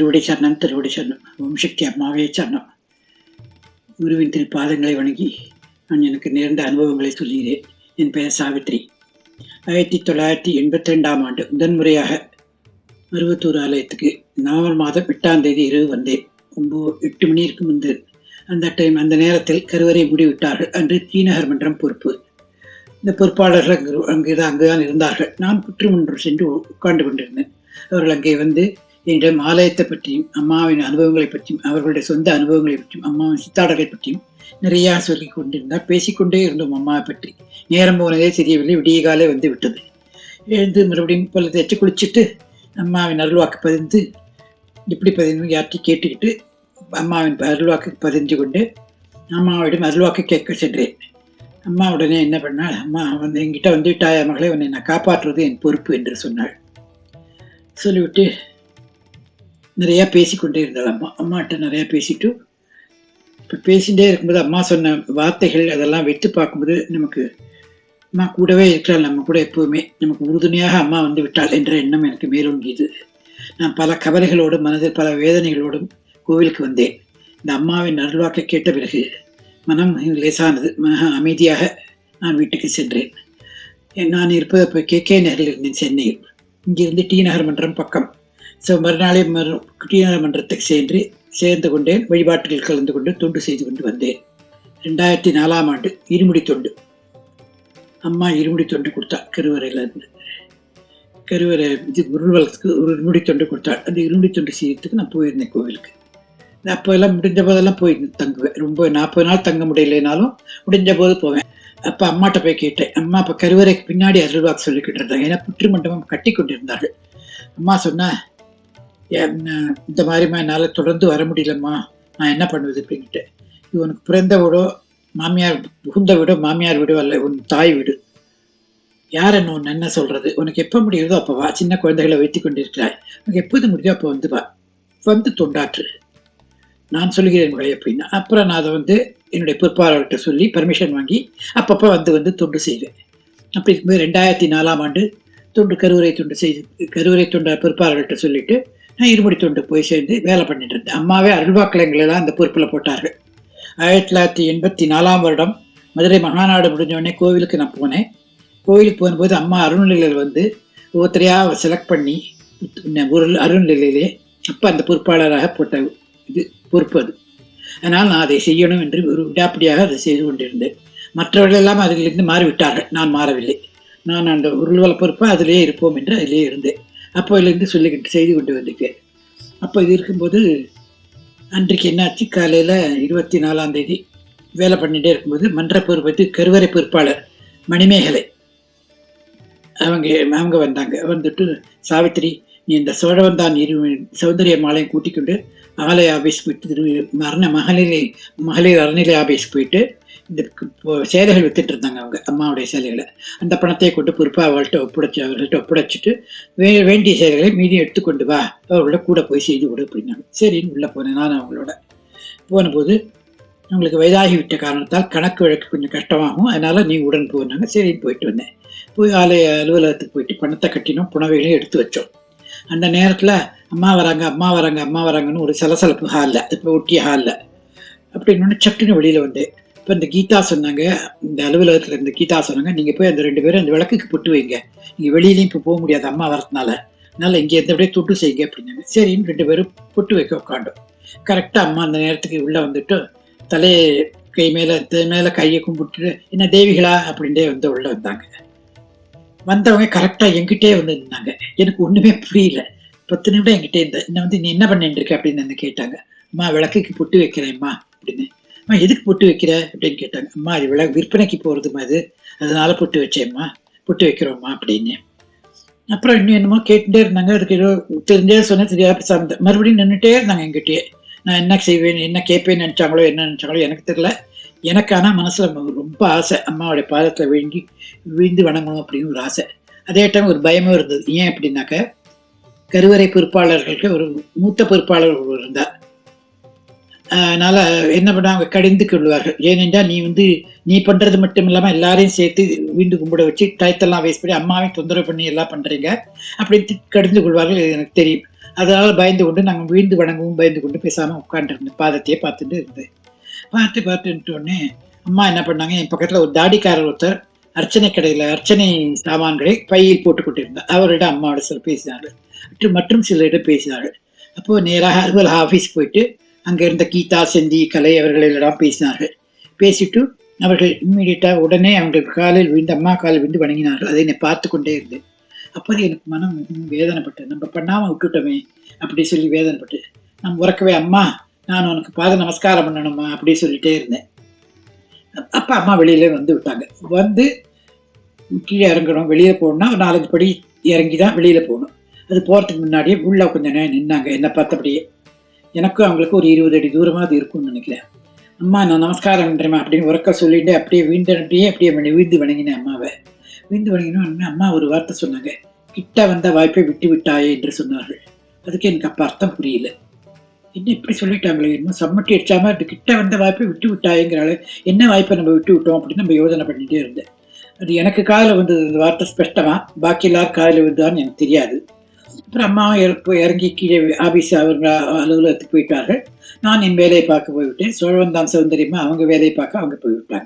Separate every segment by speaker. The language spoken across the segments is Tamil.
Speaker 1: திருவடி சரணம் திருவடி சரணம். ஓம் சக்தி அம்மாவே சரணம். குருவின் திருப்பாதங்களை வணங்கி நான் எனக்கு நேர்ந்த அனுபவங்களை சொல்கிறேன் என் பெயர் சாவித்ரி. ஆயிரத்தி தொள்ளாயிரத்தி எண்பத்தி ரெண்டாம் ஆண்டு முதன்முறையாக மருவத்தூர் ஆலயத்துக்கு நவம்பர் மாதம் எட்டாம் தேதி இரவு வந்தேன். ஒன்பது எட்டு மணி இருக்கும் முன்பு அந்த டைம் அந்த நேரத்தில் கருவறை மூடிவிட்டார்கள். அன்று தீநகர் மன்றம் பொறுப்பு. இந்த பொறுப்பாளர்கள் அங்கு தான் அங்குதான் இருந்தார்கள். நான் புற்றுமன்று சென்று உட்கார்ந்து கொண்டிருந்தேன். அவர்கள் அங்கே வந்து என்னிடம் ஆலயத்தை பற்றியும் அம்மாவின் அனுபவங்களை பற்றியும் அவர்களுடைய சொந்த அனுபவங்களை பற்றியும் அம்மாவின் சித்தாடலை பற்றியும் நிறையா சொல்லிக் கொண்டிருந்தார் பேசிக்கொண்டே இருந்தோம் அம்மாவை பற்றி. நேரம் போனதே தெரியவில்லை. விடிய காலே வந்து விட்டது. எழுந்து மறுபடியும் பல தேய்ச்சி குளிச்சுட்டு அம்மாவின் அருள்வாக்கு பதிந்து எப்படி பதிந்து யாற்றி கேட்டுக்கிட்டு அம்மாவின் அருள்வாக்கு பதிஞ்சு கொண்டு அம்மாவிடம் அருள்வாக்கு கேட்க சென்றேன். அம்மா உடனே என்ன பண்ணாள்? அம்மா வந்து என்கிட்ட வந்துவிட்டாய மகளே? உன்னை நான் காப்பாற்றுவது என் பொறுப்பு என்று சொன்னாள். சொல்லிவிட்டு நிறையா பேசிக்கொண்டே இருந்தாள் அம்மா அம்மாட்ட நிறையா பேசிட்டு இப்போ பேசிகிட்டே இருக்கும்போது அம்மா சொன்ன வார்த்தைகள் அதெல்லாம் வெட்டு பார்க்கும்போது நமக்கு அம்மா கூடவே இருக்கிறாள் நம்ம கூட எப்போவுமே நமக்கு உறுதுணையாக அம்மா வந்து விட்டாள் என்ற எண்ணம் எனக்கு மேலோங்கியது. நான் பல கவலைகளோடும் மனதில் பல வேதனைகளோடும் கோவிலுக்கு வந்தேன். இந்த அம்மாவின் அருள்வாக்கை கேட்ட பிறகு மனம் லேசானது. மன அமைதியாக நான் வீட்டுக்கு சென்றேன். நான் இருப்பது இப்போ கே கே நகரில் இருந்தேன் சென்னையில். இங்கிருந்து டி நகர் மன்றம் பக்கம். ஸோ மறுநாளே மறு டி மன்றத்துக்கு சென்று சேர்ந்து கொண்டேன் வழிபாட்டுகள் கலந்து கொண்டு தொண்டு செய்து கொண்டு வந்தேன். ரெண்டாயிரத்தி நாலாம் ஆண்டு இருமுடி தொண்டு. அம்மா இருமுடி தொண்டு கொடுத்தா கருவறையிலேருந்து கருவறை இது உருவலத்துக்கு ஒரு இருமுடி தொண்டு கொடுத்தாள் அந்த இருமுடி தொண்டு செய்யறதுக்கு நான் போயிருந்தேன் கோவிலுக்கு. அப்போ எல்லாம் முடிஞ்ச போதெல்லாம் போய் தங்குவேன். ரொம்ப நாற்பது நாள் தங்க முடியலைனாலும் முடிஞ்ச போது போவேன். அப்போ அம்மாட்ட போய் கேட்டேன். அம்மா அப்போ கருவறைக்கு பின்னாடி அருள்வாக்கு சொல்லிக்கிட்டு இருந்தாங்க. ஏன்னா புற்று மண்டபம் கட்டி கொண்டிருந்தார்கள் அம்மா சொன்னால் என்ன இந்த மாதிரிமா என்னால் தொடர்ந்து வர முடியலம்மா. நான் என்ன பண்ணுவது அப்படின்ட்டு இவனுக்கு உனக்கு பிறந்த வீடோ மாமியார் புகுந்த வீடோ மாமியார் வீடோ அல்ல உன் தாய் வீடு. யார் என்ன ஒன்று என்ன சொல்கிறது உனக்கு எப்போ முடியுதோ அப்போ வா. சின்ன குழந்தைகளை வைத்து கொண்டிருக்கிறாய். உனக்கு எப்போது முடியுதோ அப்போ வந்து வா. வந்து தொண்டாற்று. நான் சொல்கிறேன் மகளே அப்படின்னா அப்புறம் நான் அதை வந்து என்னுடைய பொறுப்பாளர்கிட்ட சொல்லி பர்மிஷன் வாங்கி அப்பப்போ வந்து வந்து தொண்டு செய்வேன். அப்படி இருக்கும்போது ரெண்டாயிரத்தி நாலாம் ஆண்டு தொண்டு கருவறை தொண்டு செய்து கருவறை தொண்ட பொறுப்பாளர்கிட்ட சொல்லிவிட்டு நான் இருமுடி தொண்டு போய் சேர்ந்து வேலை பண்ணிட்டு இருந்தேன். அம்மாவே அருள்வாக்கலங்களெல்லாம் அந்த பொறுப்பில் போட்டார்கள். ஆயிரத்தி தொள்ளாயிரத்தி எண்பத்தி நாலாம் வருடம் மதுரை மகாநாடு முடிஞ்சோடனே கோவிலுக்கு நான் போனேன். கோவிலுக்கு போகும்போது அம்மா அருள்நிலையில் வந்து ஒவ்வொருத்தரையாக செலக்ட் பண்ணி உருள் அருள்நிலையிலே அப்போ அந்த பொறுப்பாளராக போட்ட இது பொறுப்பு அது. அதனால் நான் அதை செய்யணும் என்று ஒரு விடாப்பிடியாக அதை செய்து கொண்டிருந்தேன். மற்றவர்கள் எல்லாம் அதிலிருந்து மாறிவிட்டார்கள். நான் மாறவில்லை. நான் அந்த உருள்வல பொறுப்பாக அதிலே இருப்போம் என்று அதிலே இருந்தேன். அப்போலேருந்து சொல்லிக்கிட்டு செய்து கொண்டு வந்திருக்கேன். அப்போ இது இருக்கும்போது அன்றைக்கு என்னாச்சு? காலையில் இருபத்தி நாலாம் தேதி வேலை பண்ணிகிட்டே இருக்கும்போது மன்ற பொறுப்பத்து கருவறை பொறுப்பாளர் மணிமேகலை அவங்க அவங்க வந்தாங்க. வந்துட்டு சாவித்திரி நீ இந்த சோழவந்தான் இரு சௌந்தரிய மாலையும் கூட்டிக்கொண்டு ஆலய ஆபீஸ் போயிட்டு திரு மரண மகளிர் மகளிர் அறநிலை ஆஃபீஸ் போயிட்டு இந்த சேலைகள் வித்துட்டு இருந்தாங்க அவங்க அம்மாவுடைய சேலைகளை. அந்த பணத்தை கொண்டு பொறுப்பாக அவர்கள்ட்ட ஒப்படைச்சு அவர்கள்ட்ட ஒப்படைச்சிட்டு வே வேண்டிய சேலைகளை மீதி எடுத்துக்கொண்டு வா அவர்களோட கூட போய் செய்து கொடு அப்படின்னாங்க. சரின்னு உள்ளே போனேன் நான் அவங்களோட. போனபோது அவங்களுக்கு வயதாகி விட்ட காரணத்தால் கணக்கு வழக்கு கொஞ்சம் கஷ்டமாகும் அதனால் நீ உடன் போனாங்க சரின்னு போயிட்டு வந்தேன். போய் ஆலய அலுவலகத்துக்கு போயிட்டு பணத்தை கட்டினோம் புனவைகளையும் எடுத்து வச்சோம். அந்த நேரத்தில் அம்மா வராங்க அம்மா வராங்க அம்மா வராங்கன்னு ஒரு சலசலப்பு ஹாலில் இப்போ ஒட்டிய ஹாலில். அப்படின்னு சட்டுன்னு வெளியில் வந்தேன். இப்போ இந்த கீதா சொன்னாங்க இந்த அலுவலகத்தில் இருந்த கீதா சொன்னாங்க நீங்கள் போய் அந்த ரெண்டு பேரும் அந்த விளக்குக்கு பொட்டு வைங்க. நீங்கள் வெளியிலையும் இப்போ போக முடியாது அம்மா வரதுனால. அதனால் இங்கே அப்படியே தொட்டு செய்யுங்க அப்படின்னாங்க. சரின்னு ரெண்டு பேரும் பொட்டு வைக்க உட்காண்டோம் கரெக்டாக அம்மா அந்த நேரத்துக்கு உள்ளே வந்துட்டு தலையை கை மேலே மேலே கையை கும்பிட்டு என்ன தேவிகளா? அப்படின்ட்டே வந்து உள்ளே வந்தாங்க. வந்தவங்க கரெக்டாக எங்கிட்டே வந்து இருந்தாங்க எனக்கு ஒன்றுமே புரியல. பத்து நிமிடம் எங்கிட்டே இருந்தேன் என்ன வந்து நீ என்ன பண்ணிட்டு இருக்க? அப்படின்னு வந்து கேட்டாங்க. அம்மா விளக்குக்கு பொட்டு வைக்கிறேன்மா அப்படின்னு. அம்மா எதுக்கு பொட்டு வைக்கிற? அப்படின்னு கேட்டாங்க. அம்மா அது விளக்கு விற்பனைக்கு போகிறதுமா அது அதனால பொட்டு வச்சேம்மா. பொட்டு வைக்கிறோம்மா அப்படின்னு. அப்புறம் இன்னும் என்னமோ கேட்டுட்டே இருந்தாங்க. அதுக்கு ஏதோ தெரிஞ்சே சொன்னால் தெரியாத சார்ந்த மறுபடியும் நின்றுட்டே இருந்தாங்க எங்கிட்டயே நான் என்ன செய்வேன் என்ன கேட்பேன்னு நினச்சாங்களோ என்ன நினச்சாங்களோ எனக்கு தெரியல. எனக்கு ஆனால் மனசில் ரொம்ப ஆசை அம்மாவுடைய பாதத்தில் விழுங்கி விழுந்து வணங்கணும் அப்படின்னு ஒரு ஆசை. அதே டைம் ஒரு பயமும் இருந்தது. ஏன் அப்படின்னாக்க கருவறை பொறுப்பாளர்களுக்கு ஒரு மூத்த பொறுப்பாளர் ஒருவர் இருந்தார். அதனால என்ன பண்ணாங்க கடிந்து கொள்வார்கள் ஏனென்றால் நீ வந்து நீ பண்றது மட்டும் இல்லாமல் எல்லாரையும் சேர்த்து வீண்டு கும்பிட வச்சு டயத்தெல்லாம் வேஸ்ட் பண்ணி அம்மாவையும் தொந்தரவு பண்ணி எல்லாம் பண்றீங்க. அப்படின்னு கடிந்து கொள்வார்கள் எனக்கு தெரியும். அதனால பயந்து கொண்டு நாங்கள் வீழ்ந்து வணங்கவும் பயந்து கொண்டு பேசாமல் உட்காந்துருந்தேன் பாதத்தையே பார்த்துட்டு இருந்தேன். பார்த்து பார்த்துட்டு உடனே அம்மா என்ன பண்ணாங்க என் பக்கத்தில் ஒரு தாடிக்காரர் ஒருத்தர் அர்ச்சனை கடையில் அர்ச்சனை சாமான்களை பையில் போட்டு இருந்தார் அவரிடம் அம்மாவோட சில பேசினார்கள். மற்றும் மற்றும் சிலரிடம் பேசினார்கள். அப்போது நேராக அலுவலக ஆஃபீஸ் போயிட்டு அங்கே இருந்த கீதா செந்தி கலை அவர்களிடம் பேசினார்கள். பேசிட்டு அவர்கள் இம்மீடியட்டாக உடனே அவங்களுக்கு காலில் விழுந்து அம்மா காலில் விழுந்து வணங்கினார்கள். அதை என்னை பார்த்து கொண்டே இருந்தேன். அப்போது எனக்கு மனம் வேதனைப்பட்டு நம்ம பண்ணாமல் விட்டுட்டோமே அப்படி சொல்லி வேதனைப்பட்டு நான் உறக்கவே அம்மா நான் உனக்கு பாத நமஸ்காரம் பண்ணணுமா? அப்படி சொல்லிட்டே இருந்தேன். அப்போ அம்மா வெளியில வந்து விட்டாங்க. வந்து கீழே இறங்கணும் வெளியே போகணும்னா ஒரு நாலஞ்சு படி இறங்கி தான் வெளியில் போகணும். அது போகிறதுக்கு முன்னாடியே உள்ளே கொஞ்சம் நேரம் நின்னாங்க. என்னை பார்த்தபடியே. எனக்கும் அவங்களுக்கு ஒரு இருபது அடி தூரமாக அது இருக்கும்னு நினைக்கிறேன். அம்மா நான் நமஸ்காரம் பண்ணுறேம்மா அப்படின்னு உறக்க சொல்லிட்டு அப்படியே வீண்டு அப்படியே பண்ணி வீழ்ந்து வணங்கினேன் அம்மாவை. வீழ்ந்து வணங்கினோம் அம்மா ஒரு வார்த்தை சொன்னாங்க. கிட்ட வந்த வாய்ப்பை விட்டு விட்டாயே என்று சொன்னார்கள். அதுக்கு எனக்கு அப்போ அர்த்தம் புரியல. என்ன இப்படி சொல்லிட்டாங்களே? இன்னும் சம்மட்டி அடிச்சாம அது கிட்ட வந்த வாய்ப்பை விட்டு விட்டாயேங்கிறாள் என்ன வாய்ப்பை நம்ம விட்டு விட்டோம் அப்படின்னு நம்ம யோசனை பண்ணிகிட்டே இருந்தேன். அது எனக்கு காதில் வந்தது இந்த வார்த்தை ஸ்பஷ்டமாக பாக்கி எல்லாரும் காதில் வந்தான்னு எனக்கு தெரியாது. அப்புறம் அம்மா போய் இறங்கி கீழே ஆபீஸ் அவங்க அலுவலகத்துக்கு போயிட்டார்கள். நான் என் வேலையை பார்க்க போய்விட்டேன். சோழவந்தான் சௌந்தரியமா அவங்க வேலையை பார்க்க அவங்க போய்விட்டாங்க.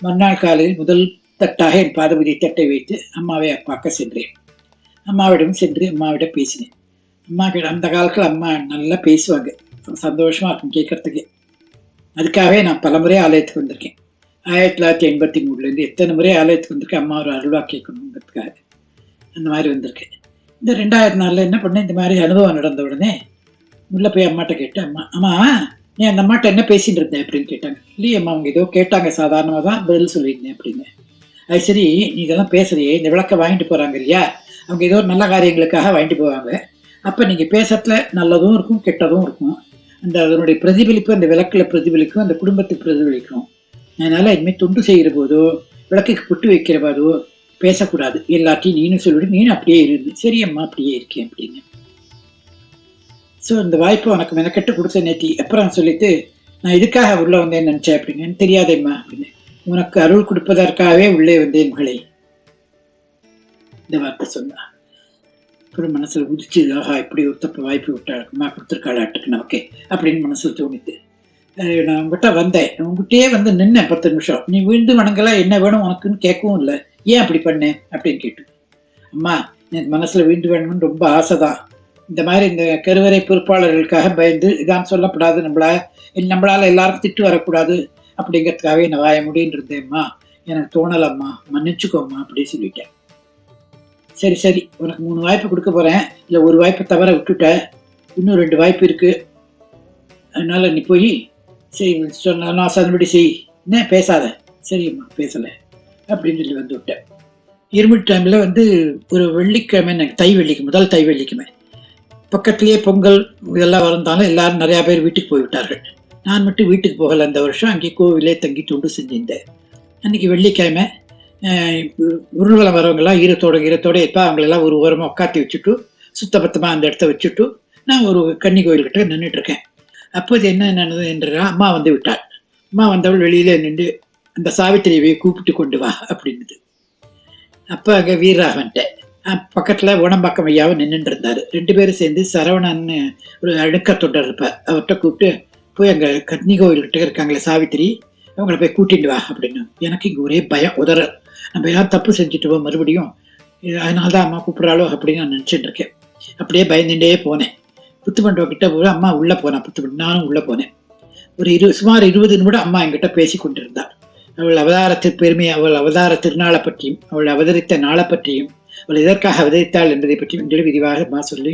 Speaker 1: மறுநாள் காலையில் முதல் தட்டாக என் பாதபதி தட்டை வைத்து அம்மாவை பார்க்க சென்றேன். அம்மாவிடம் சென்று அம்மாவிடம் பேசினேன். அம்மா கிட்ட அந்த காலத்தில் அம்மா நல்லா பேசுவாங்க. சந்தோஷமா இருக்கும் கேட்கறதுக்கு. அதுக்காகவே நான் பல முறை ஆலயத்துக்கு வந்திருக்கேன். ஆயிரத்தி தொள்ளாயிரத்தி எண்பத்தி மூணுலேருந்து எத்தனை முறை ஆலயத்துக்கு வந்திருக்கேன்? அம்மா ஒரு அருளா கேட்கணுங்கிறதுக்காக. அந்த மாதிரி வந்திருக்கேன். இந்த ரெண்டாயிரத்தி நாளில் என்ன பண்ணேன் இந்த மாதிரி அனுபவம் நடந்த உடனே உள்ள போய் அம்மாட்ட கேட்டேன் அம்மா அம்மா நீ அந்த அம்மாட்ட என்ன பேசிட்டு இருந்தேன் அப்படின்னு கேட்டாங்க. இல்லையே அம்மா அவங்க ஏதோ கேட்டாங்க சாதாரணமாக தான் பதில் சொல்லியிருந்தேன் அப்படின்னு. அது சரி நீ இதெல்லாம் பேசுறியே இந்த விளக்க வாங்கிட்டு போகிறாங்க இல்லையா அவங்க ஏதோ நல்ல காரியங்களுக்காக வாங்கிட்டு போவாங்க. அப்போ நீங்கள் பேசுறதுல நல்லதும் இருக்கும் கெட்டதும் இருக்கும். அந்த அதனுடைய பிரதிபலிப்பு அந்த விளக்கில் பிரதிபலிக்கும் அந்த குடும்பத்துக்கு பிரதிபலிக்கும். அதனால் இனிமேல் தொண்டு செய்கிற போதோ விளக்குக்கு புட்டு வைக்கிற போதோ பேசக்கூடாது. எல்லாத்தையும் நீனும் சொல்லிவிடு நீனும் அப்படியே இருந்து சரி அம்மா அப்படியே இருக்கேன் அப்படின்னு ஸோ இந்த வாய்ப்பு உனக்கு மெனக்கெட்டு கொடுத்த நேத்தி. அப்புறம் சொல்லிட்டு நான் இதுக்காக உள்ள வந்தேன்னு நினச்சேன் அப்படின்னு. தெரியாதேம்மா அப்படின்னு. உனக்கு அருள் கொடுப்பதற்காகவே உள்ளே வந்தேன் மகளே. இந்த வார்த்தை சொன்னா. அப்புறம் மனசுல உதிச்சு ஆஹா இப்படி ஒரு தப்பு வாய்ப்பு விட்டாளுக்குமா கொடுத்துருக்காளாட்டுக்கு நமக்கு அப்படின்னு மனசுல தோணித்து. நான் உங்ககிட்ட வந்தேன். உங்ககிட்டயே வந்து நின்னேன் பத்து நிமிஷம். நீ விழுந்து வணங்கலாம் என்ன வேணும் உனக்குன்னு கேட்கவும் இல்லை. ஏன் அப்படி பண்ணேன் அப்படின்னு கேட்டு அம்மா எனக்கு மனசில் வீண்டு வேணும்னு ரொம்ப ஆசை தான் இந்த மாதிரி இந்த கருவறை பொறுப்பாளர்களுக்காக பயந்து இதான் சொல்லப்படாது நம்மள. நம்மளால் எல்லாருக்கும் திட்டு வரக்கூடாது அப்படிங்கிறதுக்காகவே நான் வாய முடின்னு இருந்தேம்மா எனக்கு தோணலம்மா. மன்னிச்சுக்கோம்மா அப்படின்னு சொல்லிட்டேன். சரி சரி. உனக்கு மூணு வாய்ப்பு கொடுக்க போகிறேன் இல்லை ஒரு வாய்ப்பை தவிர விட்டுட்ட. இன்னும் ரெண்டு வாய்ப்பு இருக்குது அதனால நீ போய் சரி சொன்ன நான் சொன்னபடி செய். என்ன? பேசாத. சரிம்மா பேசலை. அப்படின்னு சொல்லி வந்து விட்டேன் இருமல் டைமில் வந்து ஒரு வெள்ளிக்கிழமை எனக்கு தை வெள்ளிக்கு முதல் தை வெள்ளிக்கிழமை. பக்கத்துலேயே பொங்கல் இதெல்லாம் வரந்தாலும் எல்லாரும் நிறையா பேர் வீட்டுக்கு போய்விட்டார்கள். நான் மட்டும் வீட்டுக்கு போகலை அந்த வருஷம். அங்கே கோவிலே தங்கி தொண்டு செஞ்சிருந்தேன். அன்றைக்கி வெள்ளிக்கிழமை அஹ், ஊர்வலம் வரவங்கெல்லாம் ஈரத்தோட ஈரத்தோட எப்போ அவங்களெல்லாம் ஒரு ஓரமாக உட்காத்தி வச்சுட்டு சுத்தபத்தமாக அந்த இடத்த வச்சுட்டு நான் ஒரு கன்னி கோயில்கிட்ட நின்றுட்டு இருக்கேன். அப்போது என்ன நடந்தது என்றால் அம்மா வந்து விட்டாள். அம்மா வந்தவள் வெளியிலே நின்று அந்த சாவித்திரியை கூப்பிட்டு கொண்டு வா அப்படின்னுது. அப்போ அங்கே வீரராகவன்ட்ட பக்கத்தில் உடம்பாக்கம் ஐயாவும் நின்றுட்டு இருந்தார் ரெண்டு பேரும் சேர்ந்து சரவணன்னு ஒரு அடுக்க தொண்டர் இருப்பார் அவர்கிட்ட கூப்பிட்டு போய் அங்கே கட்னி கோயில்கிட்ட இருக்காங்களே சாவித்திரி அவங்கள போய் கூட்டிட்டு வா அப்படின்னு. எனக்கு இங்கே ஒரே பயம் உதற நம்ம ஏதாவது தப்பு செஞ்சுட்டுவோம் மறுபடியும் அதனால தான் அம்மா கூப்பிட்றாளோ அப்படின்னு நான் நினச்சிட்டு இருக்கேன். அப்படியே பயந்துட்டே போனேன். புத்துமண்டபம் கிட்ட போய் அம்மா உள்ளே போனேன் புத்து நானும் உள்ளே போனேன். ஒரு இரு சுமார் இருபது நிமிடம் அம்மா என்கிட்ட பேசி கொண்டிருந்தாள் அவள் அவதாரத்தின் பெருமை அவள் அவதார திருநாளை பற்றியும் அவள் அவதரித்த நாளை பற்றியும் அவள் எதற்காக அவதரித்தாள் என்பதை பற்றியும் எங்களுக்கு விரிவாக அம்மா சொல்லி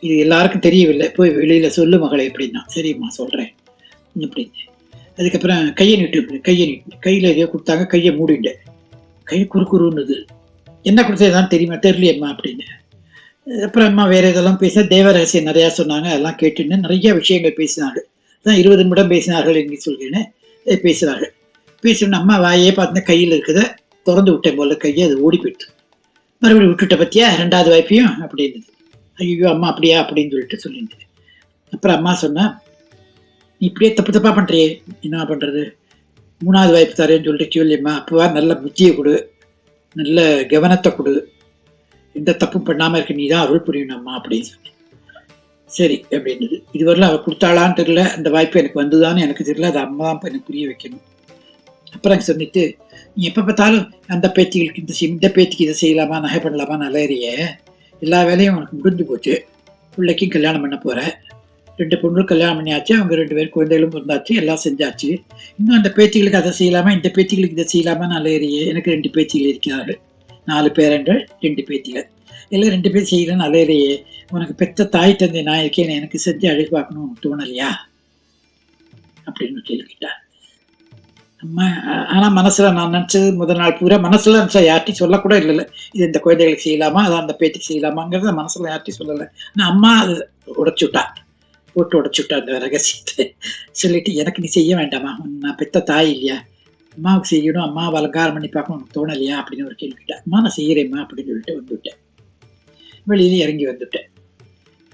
Speaker 1: இது எல்லாருக்கும் தெரியவில்லை. போய் வெளியில் சொல்லு மகளை எப்படின்னா சரிம்மா சொல்கிறேன் அப்படின்னு அதுக்கப்புறம் கையை நீட்டு கையை நீட்டு. கையில் எதையோ கொடுத்தாங்க கையை மூடிட்டேன் கை குறுக்குறுன்னுது என்ன கொடுத்ததுதான் தெரியுமா? தெரியலையம்மா அப்படின்னு. அப்புறம் அம்மா வேறு இதெல்லாம் பேச தேவரகசியம் நிறையா சொன்னாங்க. அதெல்லாம் கேட்டுன்னு நிறைய விஷயங்கள் பேசினாங்க தான் இருபது நிமிடம் பேசினார்கள் என்று சொல்கிறேன்னு பேசுகிறார்கள் பேசினார்கள் அம்மா வாயே பார்த்தினா கையில் இருக்குத. திறந்து விட்டேன் போல கையை அது ஓடி போயிடுது. மறுபடியும் விட்டுட்ட பத்தியா? ரெண்டாவது வாய்ப்பையும் அப்படின்னு ஐயோ அம்மா அப்படியா? அப்படின்னு சொல்லிட்டு சொல்லியிருந்தது. அப்புறம் அம்மா சொன்னா நீ இப்படியே தப்பு தப்பா பண்றியே? என்ன பண்றது? மூணாவது வாய்ப்பு தரேன்னு சொல்லிட்டு சொல்லியம்மா அப்போவா நல்ல புத்தியை கொடு. நல்ல கவனத்தை கொடு. எந்த தப்பும் பண்ணாமல் இருக்க நீ தான் அருள் புரியணும்மா அப்படின்னு சொல்லி சரி அப்படின்றது. இதுவரையிலும் அவள் கொடுத்தாளான்னு தெரியல. அந்த வாய்ப்பு எனக்கு வந்துதான்னு எனக்கு தெரியல. அது அம்மா தான் எனக்கு புரிய வைக்கணும். அப்புறம் சொல்லிட்டு நீ எப்போ பார்த்தாலும் அந்த பேத்திகளுக்கு இந்த செய்- இந்த பேத்திக்கு இதை செய்யலாமா நகை பண்ணலாமா நல்லறிய எல்லா வேலையும் உனக்கு முடிஞ்சு போச்சு. பிள்ளைக்கும் கல்யாணம் பண்ண போகிறேன் ரெண்டு பொண்ணு கல்யாணம் பண்ணியாச்சு அவங்க ரெண்டு பேரும் குழந்தைகளும் பிறந்தாச்சு எல்லாம் செஞ்சாச்சு. இன்னும் அந்த பேத்திகளுக்கு அதை செய்யலாமா இந்த பேத்திகளுக்கு இதை செய்யலாமா நல்லறிய எனக்கு ரெண்டு பேத்திகள் இருக்கிறார்கள். நாலு பேரன்கள் ரெண்டு பேத்திகள். இல்லை ரெண்டு பேர் செய்யலன்னு நல்லறியே உனக்கு பெத்த தாய் தந்தை நான் இருக்கேன் எனக்கு செஞ்சு அழகு பார்க்கணும்னு தோணலையா? அப்படின்னு கேள்விக்கிட்டார் ஆனா மனசுல நான் நினைச்சது முதல் நாள் பூரா மனசுல நினைச்சா யார்ட்டையும் சொல்லக்கூட இல்லைல்ல. இது இந்த குழந்தைகளுக்கு செய்யலாமா? அதான் அந்த பேத்திக்கு செய்யலாமாங்கிறத மனசுல யார்ட்டையும் சொல்லலை. ஆனா அம்மா அது உடைச்சுட்டா போட்டு உடைச்சுட்டா அந்த ரகசியத்தை சொல்லிட்டு எனக்கு நீ செய்ய வேண்டாமா? உன் நான் பெத்த தாய் இல்லையா? அம்மாவுக்கு செய்யணும். அம்மா அலங்காரம் பண்ணி பார்க்கணும். உனக்கு தோணலையா? அப்படின்னு ஒரு கேள்வி கேட்டா அம்மா நான் செய்யறேம்மா அப்படின்னு சொல்லிட்டு வந்துவிட்டேன் வெளியில இறங்கி வந்துட்டேன்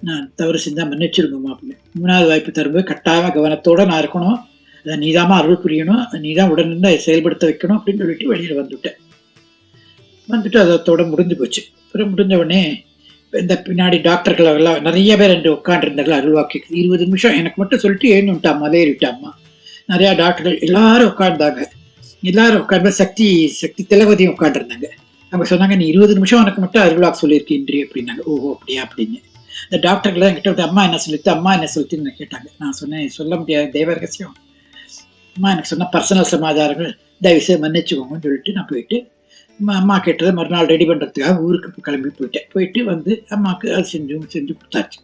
Speaker 1: நான் தவறு செஞ்சா மன்னிச்சிருங்கம்மா அப்படின்னு. மூணாவது வாய்ப்பு தரும்போது கட்டாயமாக கவனத்தோட நான் இருக்கணும். அதை நீதாம்மா அருள் புரியணும். அதை நீதான் உடனே அதை செயல்படுத்த வைக்கணும் அப்படின்னு சொல்லிட்டு வெளியில் வந்துட்டேன். வந்துட்டு அதோட முடிஞ்சு போச்சு. அப்புறம் முடிஞ்ச உடனே இந்த பின்னாடி டாக்டர்கள் எல்லாம் நிறைய பேர் ரெண்டு உட்காண்டிருந்தார்கள் அருள்வாக்கு இருபது நிமிஷம் எனக்கு மட்டும் சொல்லிட்டு ஏறினுட்டா மலையேறி நிறையா டாக்டர்கள் எல்லாரும் உட்கார்ந்தாங்க. எல்லாரும் உட்கார்ந்து சக்தி சக்தி திலகவதியும் உட்காந்துருந்தாங்க அவங்க சொன்னாங்க நீ இருபது நிமிஷம் எனக்கு மட்டும் அருள்வாக்கு சொல்லியிருக்கீன்றி அப்படின்னாங்க. ஓஹோ அப்படியா அப்படின்னு. இந்த டாக்டர்கள் என்கிட்ட வந்து அம்மா என்ன சொல்லிட்டு அம்மா என்ன சொல்லிட்டுன்னு கேட்டாங்க. நான் சொன்னேன் சொல்ல முடியாது தேவரகசியம். ரகசியம் அம்மா எனக்கு சொன்ன பர்சனல் சமாச்சாரங்கள் தயவுசெய்து மன்னிச்சுக்கோங்கன்னு சொல்லிட்டு நான் போயிட்டு அம்மா கேட்டதை மறுநாள் ரெடி பண்ணுறதுக்காக ஊருக்கு கிளம்பி போயிட்டேன். போயிட்டு வந்து அம்மாவுக்கு அது செஞ்சு செஞ்சு கொடுத்தாச்சு.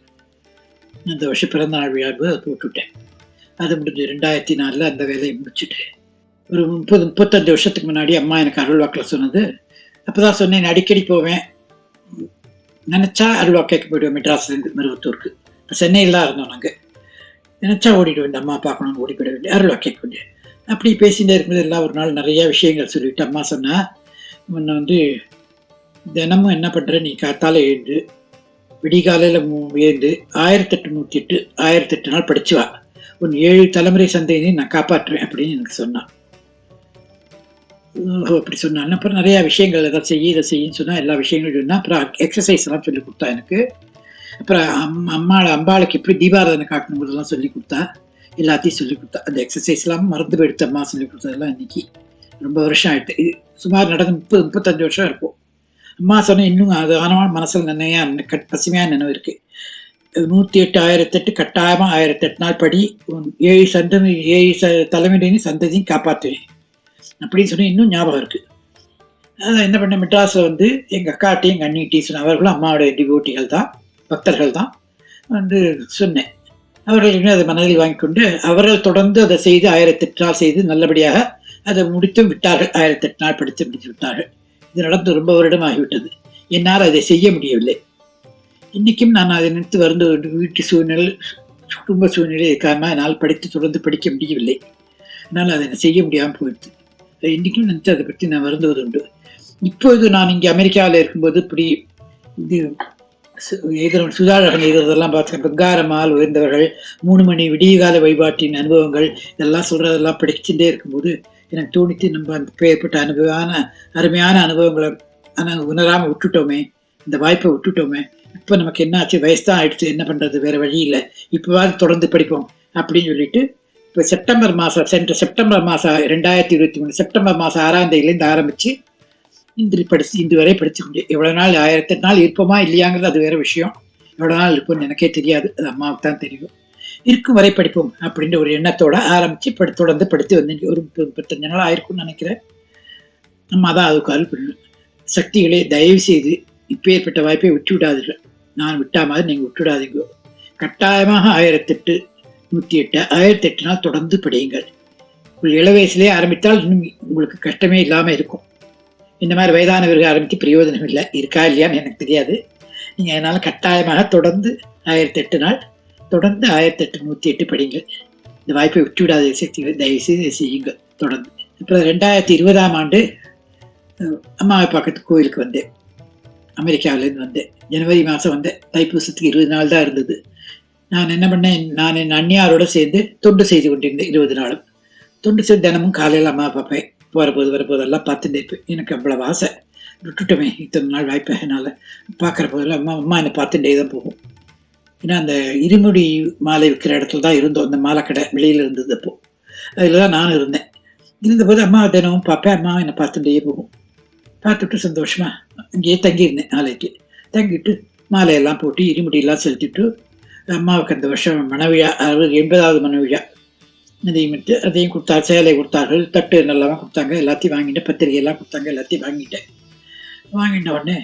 Speaker 1: இந்த வருஷம் பிறந்த நாள் விழாவுக்கு அதை போட்டுவிட்டேன். அது முடிஞ்சு ரெண்டாயிரத்தி நாலில் அந்த வேலையை முடிச்சுட்டு ஒரு முப்பது முப்பத்தஞ்சு வருஷத்துக்கு முன்னாடி அம்மா எனக்கு அருள்வாக்கில் சொன்னது. அப்போ தான் சொன்னேன் அடிக்கடி போவேன். நினச்சா அருள்வாக்கைக்கு போயிடுவேன் மெட்ராஸ்லேருந்து மருவத்தூருக்கு சென்னையில் தான் இருந்தோம் நாங்கள் நினச்சா ஓடிடுவேன். இந்த அம்மா பார்க்கணும்னு ஓடி போயிட வேண்டிய அருள்வாக்கைக்கு வேண்டிய அப்படி பேசிகிட்டே இருக்கும்போது எல்லாம் ஒரு நாள் நிறையா விஷயங்கள் சொல்லிவிட்டு அம்மா சொன்னால் முன்ன வந்து தினமும் என்ன பண்ணுற நீ காத்தால எழுந்து விடிகாலையில் எழுந்து ஆயிரத்தெட்டு நூற்றி எட்டு ஆயிரத்தெட்டு நாள் படிச்சு வா. உன் ஏழு தலைமுறை சந்தையை நான் காப்பாற்றுவேன் அப்படின்னு எனக்கு சொன்னான் ஓஹோ அப்படி சொன்னான் அப்புறம் நிறையா விஷயங்கள் எதாவது செய்ய இதை செய்யுன்னு சொன்னால் எல்லா விஷயங்களும் சொன்னால் அப்புறம் எக்ஸசைஸ் எல்லாம் சொல்லி கொடுத்தா எனக்கு. அப்புறம் அம் அம்மா அம்பாளுக்கு எப்படி தீபாராதனை காட்டணுங்கிறதெல்லாம் சொல்லி கொடுத்தா எல்லாத்தையும் சொல்லி கொடுத்தா அந்த எக்ஸசைஸ்லாம் மறந்து போயிடுத்து அம்மா சொல்லி கொடுத்ததெல்லாம் இன்னைக்கு. ரொம்ப வருஷம் ஆயிடுது இது சுமார் நடந்து முப்பது முப்பத்தஞ்சு வருஷம் இருக்கும். அம்மா சொன்ன இன்னும் அது ஆனவான மனசில் நினையா கட் பசுமையான நினைவு இருக்கு. நூற்றி எட்டு ஆயிரத்தெட்டு கட்டாயமாக ஆயிரத்தெட்டு நாள் படி ஏழு சந்ததி ஏழு ச தலைமுறையும் சந்ததியும் காப்பாற்றுவேன் அப்படின்னு சொல்லி இன்னும் ஞாபகம் இருக்கு. அதான் என்ன பண்ண மெட்ராஸில் வந்து எங்கள் அக்காட்டையும் எங்கள் அண்ணிட்டையும் சொன்ன அவர்களும் அம்மாவோட டிவோட்டிகள் தான். பக்தர்கள் தான் வந்து சொன்னேன். அவர்களுமே அதை மனதில் வாங்கி கொண்டு அவர்கள் தொடர்ந்து அதை செய்து ஆயிரத்தெட்டு நாள் செய்து நல்லபடியாக அதை முடித்தும் விட்டார்கள். ஆயிரத்தெட்டு நாள் படித்து முடித்து விட்டார்கள். இது நடந்து ரொம்ப வருடம் ஆகிவிட்டது என்னால் அதை செய்ய முடியவில்லை. இன்னைக்கும் நான் அதை நினைத்து வருந்த வீட்டு சூழ்நிலை குடும்ப சூழ்நிலை இருக்காமல் என்னால் படித்து தொடர்ந்து படிக்க முடியவில்லை. அதனால் அதை நான் செய்ய முடியாமல் போயிடுது. இன்றைக்கும் நினைத்து அதை பற்றி நான் வருந்துவது உண்டு. இப்பொழுது நான் இங்கே அமெரிக்காவில் இருக்கும்போது இப்படி இது சு- எழுதுறவன் சுதாகரன் எழுதுறதெல்லாம் பார்த்தேன். பெங்காரமால் உயர்ந்தவர்கள் மூணு மணி விடியகால வழிபாட்டின் அனுபவங்கள் இதெல்லாம் சொல்கிறதெல்லாம் படிச்சுட்டே இருக்கும்போது எனக்கு தோணித்து நம்ம அந்த பேர்பட்ட அனுபவமான அருமையான அனுபவங்களை ஆனால் உணராமல் விட்டுட்டோமே இந்த வாய்ப்பை விட்டுட்டோமே இப்போ நமக்கு என்ன ஆச்சு வயசு தான் ஆயிடுச்சு என்ன பண்ணுறது வேறு வழி இல்லை இப்போவாது தொடர்ந்து படிப்போம் அப்படின்னு சொல்லிட்டு இப்போ செப்டம்பர் மாதம் சென்ற செப்டம்பர் மாதம் ரெண்டாயிரத்தி இருபத்தி மூணு செப்டம்பர் மாதம் ஆறாம் தேதியிலேருந்து ஆரம்பித்து இன்று படிச்சு இன்று வரை படிச்சு முடியும் எவ்வளோ நாள் ஆயிரத்தெட்டு நாள் இருப்போமா இல்லையாங்கிறது அது வேற விஷயம். எவ்வளோ நாள் இருப்போம்னு எனக்கே தெரியாது அது அம்மாவுக்கு தான் தெரியும். இருக்கும் வரை படிப்போம் அப்படின்ற ஒரு எண்ணத்தோட ஆரம்பிச்சு படி தொடர்ந்து படித்து வந்து ஒரு முப்பத்தஞ்சு நாள் ஆயிருக்கும்னு நினைக்கிறேன். நம்ம தான் அதுக்கு அருள் பண்ணணும். சக்திகளே தயவு செய்து இப்பேற்பட்ட வாய்ப்பை விட்டு விடாதீர்கள் நான் விட்டா மாதிரி நீங்கள் விட்டுடாதீங்க கட்டாயமாக ஆயிரத்தெட்டு நூற்றி எட்டு ஆயிரத்தி எட்டு நாள் தொடர்ந்து படியுங்கள். உங்கள் இள வயசுலேயே ஆரம்பித்தால் இன்னும் உங்களுக்கு கஷ்டமே இல்லாமல் இருக்கும். இந்த மாதிரி வயதானவர்கள் ஆரம்பித்து பிரயோஜனம் இல்லை. இருக்கா இல்லையான்னு எனக்கு தெரியாது. நீங்கள் அதனால் கட்டாயமாக தொடர்ந்து ஆயிரத்தி எட்டு நாள் தொடர்ந்து ஆயிரத்தி எட்டு நூற்றி எட்டு படிங்கள் இந்த வாய்ப்பை விட்டு விடாத தயவுசெய்து செய்யுங்க செய்யுங்கள் தொடர்ந்து. அப்புறம் ரெண்டாயிரத்தி இருபதாம் ஆண்டு அம்மாவை பக்கத்து கோயிலுக்கு வந்தேன். அமெரிக்காவிலேருந்து வந்தேன். ஜனவரி மாதம் வந்தேன் தைப்பூசத்துக்கு இருபது நாள் தான் இருந்தது. நான் என்ன பண்ணேன்? நான் என் அண்ணியாரோட சேர்ந்து தொண்டு செய்து கொண்டிருந்தேன் இருபது நாளும். தொண்டு செய்து தினமும் காலையில் அம்மா பார்ப்பேன். போகிற போது வரப்போதெல்லாம் பார்த்துட்டே இருப்பேன் எனக்கு அவ்வளோ ஆசை. விட்டுட்டோமே இத்தனை நாள் வாய்ப்பு என்னால். பார்க்குற போதெல்லாம் அம்மா அம்மா என்னை பார்த்துட்டே தான் போகும். ஏன்னா அந்த இருமுடி மாலை விற்கிற இடத்துல தான் இருந்தோம் அந்த மாலை கடை வெளியில் இருந்தது அப்போ அதில் தான் நானும் இருந்தேன். இருந்தபோது அம்மா தினமும் பார்ப்பேன் அம்மா என்னை பார்த்துட்டே போகும். பார்த்துட்டு சந்தோஷமா இங்கேயே தங்கியிருந்தேன் நாளைக்கு. தங்கிட்டு மாலையெல்லாம் போட்டு இருமுடியெல்லாம் செலுத்திட்டு அம்மாவுக்கு அந்த வருஷம் மனவிழா அறுபது எண்பதாவது மனவிழா அதையும் விட்டு அதையும் கொடுத்தா சேலை கொடுத்தார்கள் தட்டு நல்லாவும் கொடுத்தாங்க எல்லாத்தையும் வாங்கிட்டேன் பத்திரிகையெல்லாம் கொடுத்தாங்க எல்லாத்தையும் வாங்கிட்டேன் வாங்கிட்ட உடனே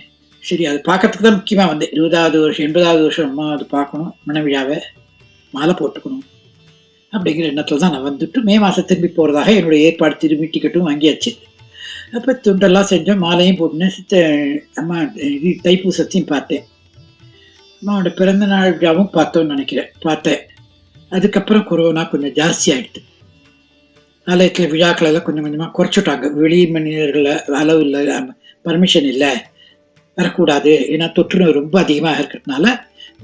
Speaker 1: சரி அது பார்க்கறதுக்கு தான் முக்கியமாக வந்தேன் இருபதாவது வருஷம் எண்பதாவது வருஷம் அம்மா அது பார்க்கணும் மனவிழாவை மாலை போட்டுக்கணும் அப்படிங்கிற எண்ணத்தில் தான் நான் வந்துட்டு மே மாதம் திரும்பி போகிறதாக என்னுடைய ஏற்பாடு திரும்பி டிக்கெட்டும் வாங்கியாச்சு. அப்போ துண்டெல்லாம் செஞ்சோம் மாலையும் போட்டுனேன் சித்த அம்மா இது தைப்பூசத்தையும் பார்த்தேன். அம்மாவோட பிறந்த நாள் விழாவும் பார்த்தோன்னு நினைக்கிறேன் பார்த்தேன். அதுக்கப்புறம் கொரோனா கொஞ்சம் ஜாஸ்தியாகிடுது ஆலயத்தில் விழாக்கள் எல்லாம் கொஞ்சம் கொஞ்சமாக குறைச்சிட்டாங்க. வெளி மனிதர்களை அளவு இல்லை பர்மிஷன் இல்லை. வரக்கூடாது. ஏன்னா தொற்று நோய் ரொம்ப அதிகமாக இருக்கிறதுனால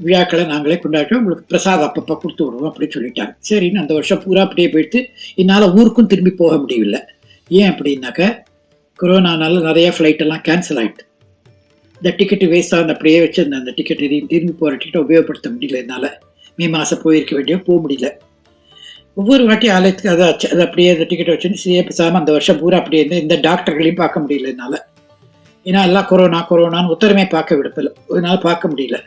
Speaker 1: விழாக்களை நாங்களே கொண்டாடுறோம் உங்களுக்கு பிரசாதம் அப்பப்போ கொடுத்து விடுவோம் அப்படின்னு சொல்லிட்டாங்க. சரின்னு அந்த வருஷம் பூரா அப்படியே போயிட்டு என்னால் ஊருக்கும் திரும்பி போக முடியல. ஏன் அப்படின்னாக்க கொரோனானால நிறைய ஃப்ளைட்டெல்லாம் கேன்சல் ஆகிட்டு இந்த டிக்கெட்டு வேஸ்ட் ஆகுது அப்படியே வச்சுருந்தேன் அந்த டிக்கெட் திரும்பி போகிற டிக்கெட்டை உபயோகப்படுத்த முடியல என்னால். மே மாதம் போயிருக்க வேண்டிய போக முடியல. ஒவ்வொரு வாட்டி ஆலயத்துக்கு அதை ஆச்சு அது அப்படியே அந்த டிக்கெட் வச்சுன்னு சிஏ பேசாமல் அந்த வருஷம் பூரா அப்படியே இருந்து இந்த டாக்டர்களையும் பார்க்க முடியல என்னால். ஏன்னா எல்லாம் கொரோனா கொரோனான்னு உத்தரமே பார்க்க விடப்பில்லை அதனால் பார்க்க முடியல.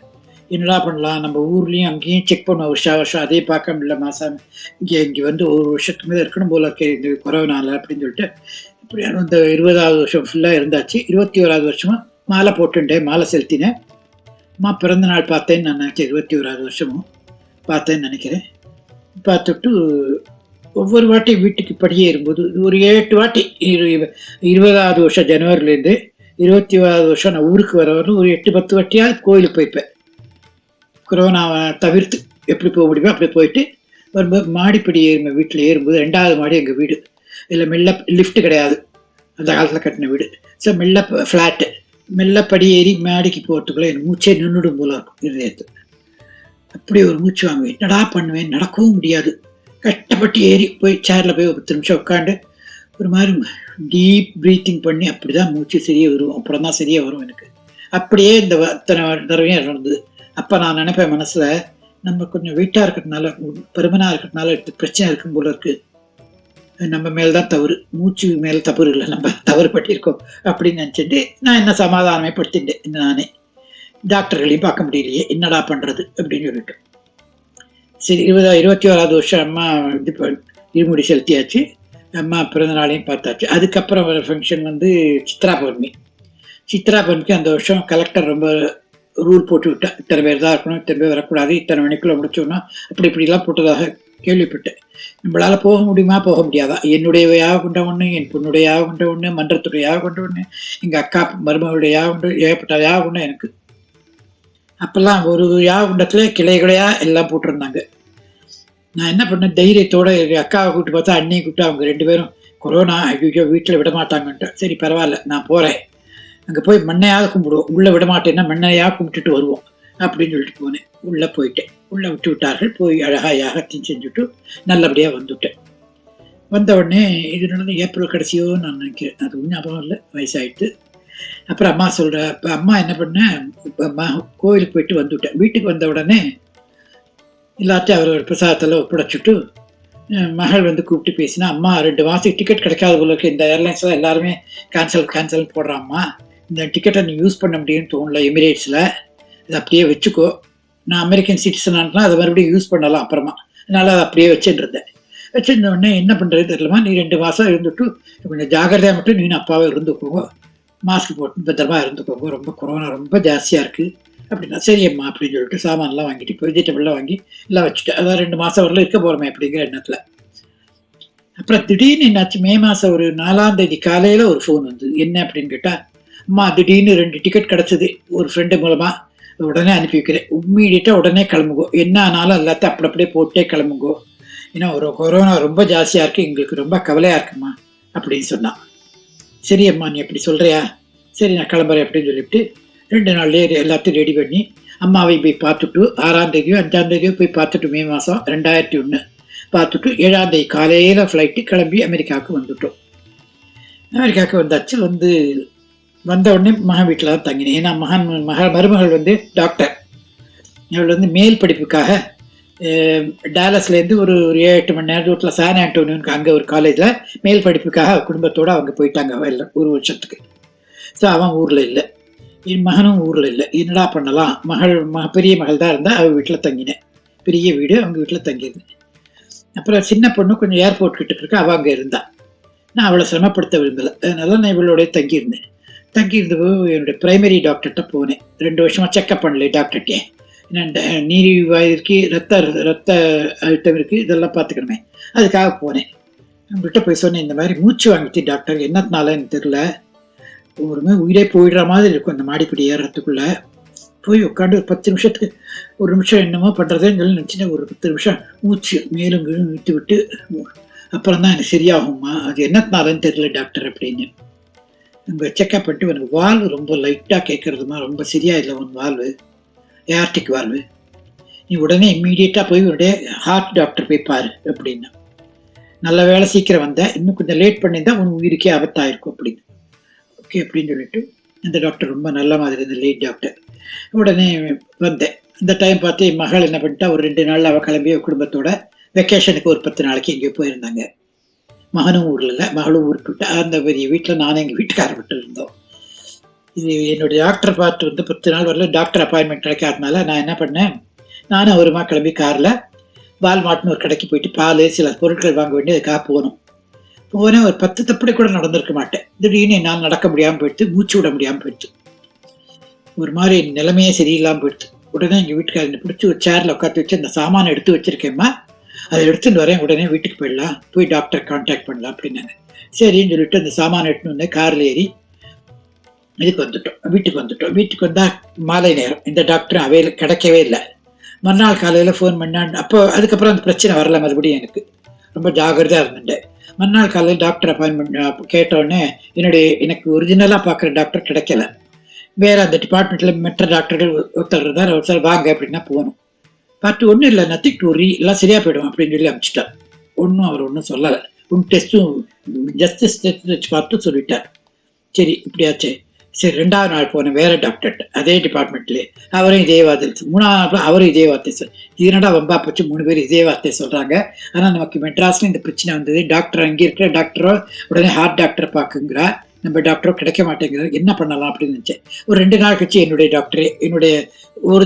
Speaker 1: என்னடா பண்ணலாம்? நம்ம ஊர்லேயும் அங்கேயும் செக் பண்ணுவோம். வருஷா வருஷம் அதையும் பார்க்க முடியல. மாதம் இங்கே இங்கே வந்து ஒரு வருஷத்துக்கு மேலே இருக்கணும் போல இருக்கே இந்த கொரோனாவில் அப்படின்னு சொல்லிட்டு. இப்படி அந்த இருபதாவது வருஷம் ஃபுல்லாக இருந்தாச்சு. இருபத்தி ஓராவது வருஷமும் மாலை போட்டுட்டேன் மாலை செலுத்தினேன். அம்மா பிறந்த நாள் பார்த்தேன்னு நான் நினச்சேன் இருபத்தி ஓராவது வருஷமும். பார்த்தேன்னு நினைக்கிறேன். பார்த்துட்டு ஒவ்வொரு வாட்டி வீட்டுக்கு படியே இருக்கும்போது ஒரு எட்டு வாட்டி இரு இருபதாவது வருஷம் ஜனவரிலேருந்து இருபத்தி ஓராவது வருஷம் நான் ஊருக்கு வர வரணும் ஒரு எட்டு பத்து வாட்டியாக கோயிலுக்கு போய்ப்பேன். கொரோனாவை தவிர்த்து எப்படி போக முடியுமோ அப்படி போயிட்டு வரும்போது மாடிப்படி ஏறுமே வீட்டில் ஏறும்போது ரெண்டாவது மாடி எங்கள் வீடு. இல்லை மெல்ல லிஃப்ட் கிடையாது. அந்த காலத்தில் கட்டின வீடு. ஸோ மெல்ல ஃப்ளாட்டு. மெல்ல படி ஏறி மாடிக்கு போகிறதுக்குள்ளே எனக்கு மூச்சே நின்றுடும் போல இருக்கும். இதயத்து. அப்படி ஒரு மூச்சு வாங்குவேன். என்னடா பண்ணுவேன்? நடக்கவும் முடியாது. கஷ்டப்பட்டு ஏறி போய் சேரில் போய் ஒரு பத்து நிமிஷம் உட்காந்து ஒரு மாதிரி டீப் ப்ரீத்திங் பண்ணி அப்படி தான் மூச்சு சரியாக வரும். அப்புறம் தான் சரியாக வரும் எனக்கு. அப்படியே இந்த அத்தனை தடவையும் நடந்தது. அப்போ நான் நினைப்பேன் மனசில் நம்ம கொஞ்சம் வெயிட்டாக இருக்கிறதுனால பருமனாக இருக்கிறதுனால பிரச்சனை இருக்கும் போல இருக்குது நம்ம மேல் தான் தவறு. மூச்சு மேலே தவறு இல்லை. நம்ம தவறு பட்டிருக்கோம் அப்படின்னு நினச்சிட்டு நான் என்ன சமாதானமே படுத்திட்டேன். நானே. டாக்டர்களையும் பார்க்க முடியலையே என்னடா பண்ணுறது அப்படின்னு சொல்லிட்டு. சரி இருபதா இருபத்தி ஓராவது வருஷம் அம்மா இது இருமுடி செலுத்தியாச்சு. அம்மா பிறந்த நாளையும் பார்த்தாச்சு. அதுக்கப்புறம் வர ஃபங்க்ஷன் வந்து சித்ரா பௌர்ணமி. சித்ரா பௌர்ணமிக்கு அந்த வருஷம் கலெக்டர் ரொம்ப ரூல் போட்டு விட்டா இத்தனை பேர் தான் இருக்கணும் இத்தனை பேர் வரக்கூடாது இத்தனை மணிக்குள்ள முடிச்சோம்னா அப்படி இப்படிலாம் போட்டதாக கேள்விப்பட்டேன். நம்மளால் போக முடியுமா? போக முடியாதா? என்னுடையவையாக கொண்ட ஒன்று என் பொண்ணுடையாக கொண்ட ஒன்று மன்றத்துடையாக கொண்ட ஒன்று எங்கள் அக்கா மருமகளுடையாக கொண்டு ஏகப்பட்டவையாக ஒன்று எனக்கு அப்பெல்லாம் ஒரு யாகுண்டத்துல கிளைகளையா எல்லாம் போட்டிருந்தாங்க. நான் என்ன பண்ணேன் தைரியத்தோட அக்காவை கூப்பிட்டு பார்த்தா அண்ணியை கூப்பிட்டு அவங்க ரெண்டு பேரும் கொரோனா ஐயோ வீட்டில் விட மாட்டாங்கன்ட்டு. சரி பரவாயில்ல நான் போகிறேன் அங்கே போய் மண்ணையாவது கும்பிடுவோம். உள்ளே விட மாட்டேன்னா மண்ணையாக கும்பிட்டுட்டு வருவோம். அப்படின்னு சொல்லிட்டு போனேன். உள்ளே போயிட்டேன். உள்ளே விட்டு விட்டார்கள். போய் அழகாக யாகத்தையும் செஞ்சுட்டு நல்லபடியாக வந்துவிட்டேன் வந்த உடனே இது நடந்து ஏப்ரல் கடைசியோ நான் நினைக்கிறேன். அது ஒன்றும் ஞாபகம் இல்லை. வயசாயிட்டு அப்புறம் அம்மா சொல்கிற இப்போ அம்மா என்ன பண்ணேன் அம்மா கோயிலுக்கு போயிட்டு வந்துவிட்டேன் வீட்டுக்கு வந்த உடனே எல்லாத்தையும் அவரோட பிரசாதத்தில் ஒப்படைச்சிட்டு மகள் வந்து கூப்பிட்டு பேசினா அம்மா ரெண்டு மாதத்துக்கு டிக்கெட் கிடைக்காத போல இந்த ஏர்லைன்ஸில் எல்லாருமே கேன்சல் கேன்சல் போடுறாம்மா. இந்த டிக்கெட்டை நீ யூஸ் பண்ண முடியும்னு தோணல எமிரேட்ஸில் இதை அப்படியே வச்சுக்கோ. நான் அமெரிக்கன் சிட்டிசனான்லாம் அதை மறுபடியும் யூஸ் பண்ணலாம் அப்புறமா. அதனால் அதை அப்படியே வச்சுருந்தேன் வச்சுருந்த வச்சிருந்த உடனே என்ன பண்ணுறது தெரியலமா நீ ரெண்டு மாதம் இருந்துட்டு கொஞ்சம் ஜாகிரதையாக மட்டும் நீ அப்பாவை இருந்துக்கோங்க. மாஸ்க் போட்டு பத்திரமா இருந்துக்கோங்க ரொம்ப கொரோனா ரொம்ப ஜாஸ்தியாக இருக்குது அப்படின்னா சரி அம்மா அப்படின்னு சொல்லிட்டு சாமான்லாம் வாங்கிட்டு இப்போ வெஜிடபிள்லாம் வாங்கி எல்லாம் வச்சுட்டு அதான் ரெண்டு மாதம் வரல இருக்க போகிறோமே அப்படிங்கிற எண்ணத்தில். அப்புறம் திடீர்னு என்னாச்சு? மே மாதம் ஒரு நாலாம் தேதி காலையில் ஒரு ஃபோன் வந்து என்ன அப்படின்னு கேட்டால் அம்மா திடீர்னு ரெண்டு டிக்கெட் கிடச்சிது. ஒரு ஃப்ரெண்டு மூலமாக உடனே அனுப்பி வைக்கிறேன். இம்மீடியட்டாக உடனே கிளம்புங்கோ. என்ன ஆனாலும் எல்லாத்தையும் அப்படி அப்படியே போட்டே கிளம்புங்கோ. ஏன்னா ஒரு கொரோனா ரொம்ப ஜாஸ்தியாக இருக்குது எங்களுக்கு ரொம்ப கவலையாக இருக்குமா? அப்படின்னு சொன்னான். சரி அம்மா நீ அப்படி சொல்கிறியா சரி நான் கிளம்புறேன் அப்படின்னு சொல்லிவிட்டு ரெண்டு நாள்லேயே எல்லாத்தையும் ரெடி பண்ணி அம்மாவை போய் பார்த்துட்டு ஆறாம் தேதியோ அஞ்சாம் தேதியோ போய் பார்த்துட்டு மே மாதம் ரெண்டாயிரத்தி ஒன்று பார்த்துட்டு ஏழாம் தேதி காலையில் ஃப்ளைட்டு கிளம்பி அமெரிக்காவுக்கு வந்துட்டோம். அமெரிக்காவுக்கு வந்தாச்சு வந்து வந்த உடனே மகன் வீட்டில் தான் தங்கினேன். ஏன்னா மகன் மக மருமகள் வந்து டாக்டர் அவள் வந்து மேல் படிப்புக்காக டேலஸ்லேருந்து ஒரு ஒரு ஏழு எட்டு மணி நேரம் ரூட்டில் சான் ஆண்டோனியோனுக்கு அங்கே ஒரு காலேஜில் மேல் படிப்புக்காக குடும்பத்தோடு அவங்க போயிட்டாங்க எல்லாம் ஒரு வருஷத்துக்கு. ஸோ அவன் ஊரில் இல்லை. என் மகனும் ஊரில் இல்லை. என்னடா பண்ணலாம்? மகள் மக பெரிய மகள் தான் இருந்தால் அவள் வீட்டில் தங்கினேன். பெரிய வீடு அவங்க வீட்டில் தங்கியிருந்தேன். அப்புறம் சின்ன பொண்ணு கொஞ்சம் ஏர்போர்ட் கிட்ட இருக்க அவள் அங்கே இருந்தாள் நான் அவளை சிரமப்படுத்த விரும்பலை. அதனால நான் இவளோடய தங்கியிருந்தேன். தங்கியிருந்தபோது என்னுடைய பிரைமரி டாக்டர்கிட்ட போனேன். ரெண்டு வருஷமாக செக்அப் பண்ணல டாக்டர்கிட்டே என்ன நீரிவாய் இருக்கு ரத்த ரத்த அழுத்தம் இருக்குது இதெல்லாம் பார்த்துக்கணுமே. அதுக்காக போனேன் நம்மகிட்ட போய் சொன்னேன் இந்த மாதிரி மூச்சு வாங்கிச்சு டாக்டர் என்னத்தினாலன்னு தெரில ஒருமே உயிரே போயிடுற மாதிரி இருக்கும் அந்த மாடிப்படி ஏறுறதுக்குள்ள. போய் உட்காந்து ஒரு பத்து நிமிஷத்துக்கு ஒரு நிமிஷம் என்னமோ பண்ணுறதுன்னு சொல்லி ஒரு பத்து நிமிஷம் மூச்சு மேலும் கீழும் விட்டு விட்டு அப்புறம் தான் எனக்கு சரியாகுமா அது என்னத்தினாலன்னு தெரியல டாக்டர் அப்படின்னு. நம்ம செக்அப் பண்ணிட்டு எனக்கு வால்வு ரொம்ப லைட்டாக கேட்கறதுமா ரொம்ப சரியா இல்லை உன் வால்வு ஏர்டிக் வால்வு நீ உடனே இம்மீடியட்டாக போய் உடனே ஹார்ட் டாக்டர் போய் பாரு அப்படின்னா நல்ல வேலை சீக்கிரம் வந்தேன் இன்னும் கொஞ்சம் லேட் பண்ணியிருந்தா உன் உயிருக்கே ஆபத்தாயிருக்கும் அப்படின்னு. ஓகே அப்படின்னு சொல்லிட்டு அந்த டாக்டர் ரொம்ப நல்ல மாதிரி இருந்தது லேட் டாக்டர் உடனே வந்தேன் இந்த டைம் பார்த்து என் மகள் என்ன பண்ணிட்டா ஒரு ரெண்டு நாள் அவள் கிளம்பி குடும்பத்தோட வெக்கேஷனுக்கு ஒரு பத்து நாளைக்கு எங்கேயோ போயிருந்தாங்க. மகனும் ஊரில் இல்லை மகளும் ஊருக்கு விட்டு அந்த பெரிய வீட்டில் நானும் எங்கள் வீட்டுக்காரர் விட்டு இருந்தோம். இது என்னுடைய டாக்டர் பார்ட் வந்து பத்து நாள் வரல டாக்டர் அப்பாயின்மெண்ட் கிடைக்காதனால நான் என்ன பண்ணேன்? நானும் அவருமா கிளம்பி காரில் வால்மார்ட்னு ஒரு கடைக்கு போயிட்டு பால் சில பொருட்கள் வாங்க வேண்டியதுக்காக போகணும் போனேன் ஒரு பத்து தப்படி கூட நடந்திருக்க மாட்டேன். திடீர்னு என்னால் நடக்க முடியாமல் போயிடுத்து மூச்சு விட முடியாமல் போயிடுத்து. ஒரு மாதிரி நிலைமையே சரியில்லாமல் போயிடுத்து. உடனே எங்கள் வீட்டுக்காரர் பிடிச்சி ஒரு சேரில் உட்காந்து வச்சு அந்த சாமானை எடுத்து வச்சிருக்கேம்மா. அதை எடுத்துட்டு வரேன் உடனே வீட்டுக்கு போயிடலாம். போய் டாக்டர் கான்டாக்ட் பண்ணலாம் அப்படின்னாங்க சரின்னு சொல்லிட்டு அந்த சாமானை எடுத்துன்னு வந்து காரில் ஏறி இதுக்கு வந்துட்டோம் வீட்டுக்கு வந்துட்டோம். வீட்டுக்கு வந்தால் மாலை நேரம். இந்த டாக்டரும் அவையில் கிடைக்கவே இல்லை. மறுநாள் காலையில் ஃபோன் பண்ணான். அப்போ அதுக்கப்புறம் அந்த பிரச்சனை வரல மறுபடியும் எனக்கு. ரொம்ப ஜாகிரதையாக இருந்துட்டேன். மறுநாள் காலையில் டாக்டர் அப்பாயின்மெண்ட் கேட்டோடனே என்னுடைய எனக்கு ஒரிஜினலாக பார்க்குற டாக்டர் கிடைக்கல. வேறு அந்த டிபார்ட்மெண்ட்டில் மற்ற டாக்டர்கள் ஒருத்தர் இருந்தார். ஒருத்தர் வாங்க அப்படின்னா போகணும். பார்த்து ஒன்றும் இல்லை. நத்திக் டூரி எல்லாம் சரியாக போயிடும் அப்படின்னு சொல்லி அனுப்பிச்சிட்டார் ஒன்றும் அவர் ஒன்றும் சொல்லலை. உன் டெஸ்ட்டும் ஜஸ்டிஸ் டெஸ்ட் வச்சு பார்த்து சொல்லிட்டார். சரி இப்படியாச்சே சரி ரெண்டாவது நாள் போனேன் வேற டாக்டர்கிட்ட அதே டிபார்ட்மெண்ட்லேயே அவரும் இதே வார்த்தை மூணாவது நாள் அவரும் இதே வார்த்தை சொல். இதனடா வம்பா போச்சு மூணு பேர் இதே வார்த்தையை சொல்கிறாங்க ஆனால் நமக்கு மெட்ராஸில் இந்த பிரச்சனை வந்தது. டாக்டர் அங்கே இருக்கிற டாக்டரோ உடனே ஹார்ட் டாக்டரை பார்க்குங்கிறா. நம்ம டாக்டரோ கிடைக்க மாட்டேங்கிறார் என்ன பண்ணலாம் அப்படின்னு நினச்சேன். ஒரு ரெண்டு நாள் கழிச்சு என்னுடைய டாக்டரே என்னுடைய ஒரு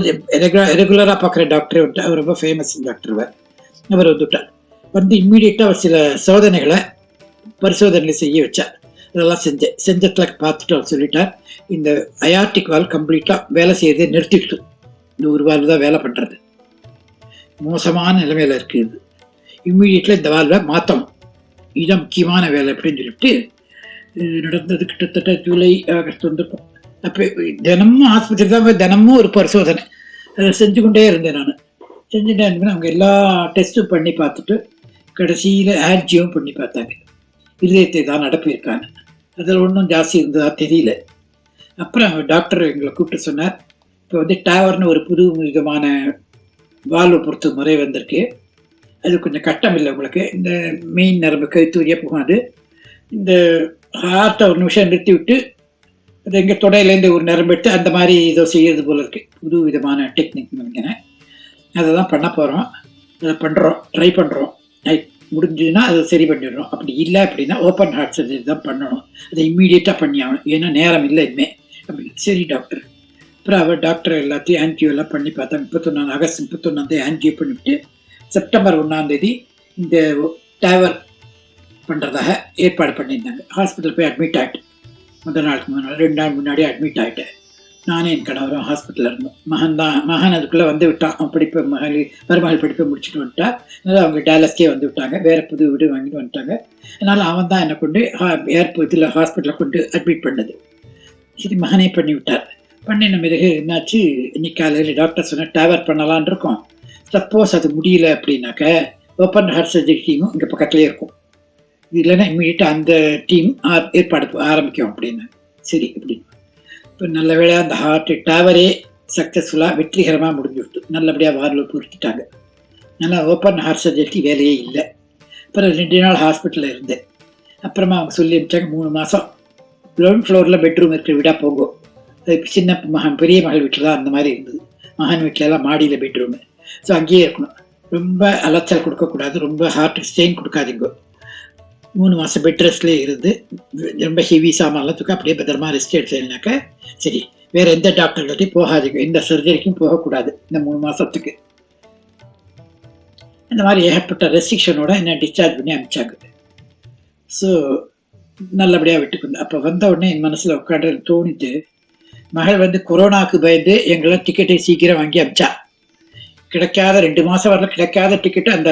Speaker 1: ரெகுலராக பார்க்குற டாக்டரே வந்துட்டு அவர் ரொம்ப ஃபேமஸ் டாக்டர் அவர் வந்துட்டார். வந்து இம்மீடியட்டாக அவர் சில சோதனைகளை பரிசோதனை செய்ய வச்சார். இதெல்லாம் செஞ்சேன் செஞ்சத்துல பார்த்துட்டு அவர் சொல்லிட்டார். இந்த அயார்டிக் வால் கம்ப்ளீட்டாக வேலை செய்யறதே நிறுத்திட்டு நூறு வால் தான் வேலை பண்ணுறது மோசமான நிலைமையில் இருக்குது இம்மிடியட்டில் இம்மீடியட்டில் இந்த வால்வை மாற்றணும் இதுதான் முக்கியமான வேலை அப்படின்னு சொல்லிட்டு நடந்தது கிட்டத்தட்ட ஜூலை ஆகஸ்ட் வந்திருக்கும் அப்போ தினமும் ஆஸ்பத்திரி தான் போய் தினமும் ஒரு பரிசோதனை. அதை செஞ்சு கொண்டே இருந்தேன் நான். செஞ்சுட்டே இருந்தேன். அவங்க எல்லா டெஸ்ட்டும் பண்ணி பார்த்துட்டு கடைசியில் ஆர்ஜியும் பண்ணி பார்த்தாங்க. இதயத்தை தான் நடப்பியிருக்காங்க அதில் ஒன்றும் ஜாஸ்தி இருந்ததா தெரியல. அப்புறம் டாக்டர் எங்களை கூப்பிட்டு சொன்னார் இப்போ வந்து டேவர்னு ஒரு புது விதமான வாழ்வு பொறுத்த முறை வந்திருக்கு. அது கொஞ்சம் கட்டம் இல்லை உங்களுக்கு. இந்த மெயின் நரம்பு கழுத்து போகாது இந்த ஹார்ட்டை ஒரு நிமிஷம் நிறுத்தி விட்டு அது எங்கள் தொடையிலேருந்து ஒரு நரம்பு எடுத்து அந்த மாதிரி ஏதோ செய்யறது போல இருக்கு. புது விதமான டெக்னிக் நினைக்கிறேன். அதை தான் பண்ண போகிறோம் அதை பண்ணுறோம் ட்ரை பண்ணுறோம் முடிஞ்சதுன்னா அதை சரி பண்ணிடணும். அப்படி இல்லை அப்படின்னா ஓப்பன் ஹார்ட் சர்ஜரி தான் பண்ணணும். அதை இம்மீடியட்டாக பண்ணி ஆகணும். ஏன்னா நேரம் இல்லை இனிமே. அப்படின்னு சரி டாக்டர் அப்புறம் அவர் டாக்டர் எல்லாத்தையும் ஆன்டியோ எல்லாம் பண்ணி பார்த்தா முப்பத்தொன்னாம் ஆகஸ்ட் முப்பத்தொன்னாந்தேதி ஆன்டியோ பண்ணிவிட்டு செப்டம்பர் ஒன்றாந்தேதி இந்த டேவர் பண்ணுறதாக ஏற்பாடு பண்ணியிருந்தாங்க. ஹாஸ்பிட்டல் போய் அட்மிட் ஆகிட்டு முதல் நாளுக்கு முன்னாடி ரெண்டு நாள் முன்னாடி அட்மிட் ஆகிட்டேன் நானே என் கணவரும் ஹாஸ்பிட்டலில் இருந்தோம். மகன் தான் மகன் அதுக்குள்ளே வந்து விட்டான். அவன் படிப்பு மகள் மருமகள் படிப்பை முடிச்சுட்டு வந்துட்டா அதனால் அவங்க டேலஸ்க்கே வந்து விட்டாங்க. வேறு புது வீடு வாங்கிட்டு வந்துட்டாங்க. அதனால் அவன் தான் என்னை கொண்டு ஏர்போர்ட் இதில் ஹாஸ்பிட்டலில் கொண்டு அட்மிட் பண்ணது. சரி மகனே பண்ணி விட்டார். பண்ணின பிறகு என்னாச்சு? இன்னைக்கு காலையில் டாக்டர் சொன்ன டேவர் பண்ணலான் இருக்கோம். சப்போஸ் அது முடியல அப்படின்னாக்க ஓப்பன் ஹார்ட் சர்ஜரி டீமும் இங்கே பக்கத்துலேயே இருக்கும். இல்லைன்னா இம்மீடியட்டாக அந்த டீம் ஏற்பாடு ஆரம்பிக்கும் அப்படின்னு. சரி அப்படின்னு இப்போ நல்ல வேளையாக அந்த ஹார்ட் டவரே சக்ஸஸ்ஃபுல்லாக வெற்றிகரமாக முடிஞ்சு விட்டு நல்லபடியாக வாரில் பொருத்திட்டாங்க. நல்லா ஓப்பன் ஹார்ட் சர்ஜரிக்கு வேலையே இல்லை. அப்புறம் ரெண்டு நாள் ஹாஸ்பிட்டலில் இருந்தேன். அப்புறமா அவங்க சொல்லி அனுப்பிச்சாங்க மூணு மாதம் கிரவுண்ட் ஃப்ளோரில் பெட்ரூம் இருக்கிற வீடாக போகும் அது சின்ன மகன் பெரிய மகள் வீட்டில் தான் அந்த மாதிரி இருந்தது. மகன் வீட்டிலலாம் மாடியில் பெட்ரூமு ஸோ அங்கேயே இருக்கணும். ரொம்ப அலைச்சல் கொடுக்கக்கூடாது ரொம்ப ஹார்ட் ஸ்ட்ரெயின் கொடுக்காதீங்க. மூணு மாதம் பெட் ரெஸ்ட்லேயே இருந்து ரொம்ப ஹெவி சாமான்லாம் தூக்க அப்படியே பத்திரமா ரெஸ்ட் எடுத்துனாக்க சரி வேற எந்த டாக்டர்கிட்டையும் போகாதீங்க. எந்த சர்ஜரிக்கும் போகக்கூடாது. இந்த மூணு மாதத்துக்கு இந்த மாதிரி ஏகப்பட்ட ரெஸ்ட்ரிக்ஷனோட என்ன டிஸ்சார்ஜ் பண்ணி அனுப்பிச்சாங்க. ஸோ நல்லபடியாக விட்டுக்கு அப்போ வந்த உடனே என் மனசில் உட்காந்து தோணிட்டு மகள் வந்து கொரோனாவுக்கு பயந்து எங்களாம் டிக்கெட்டை சீக்கிரம் வாங்கி அமிச்சா கிடைக்காத ரெண்டு மாதம் வரல கிடைக்காத டிக்கெட்டு அந்த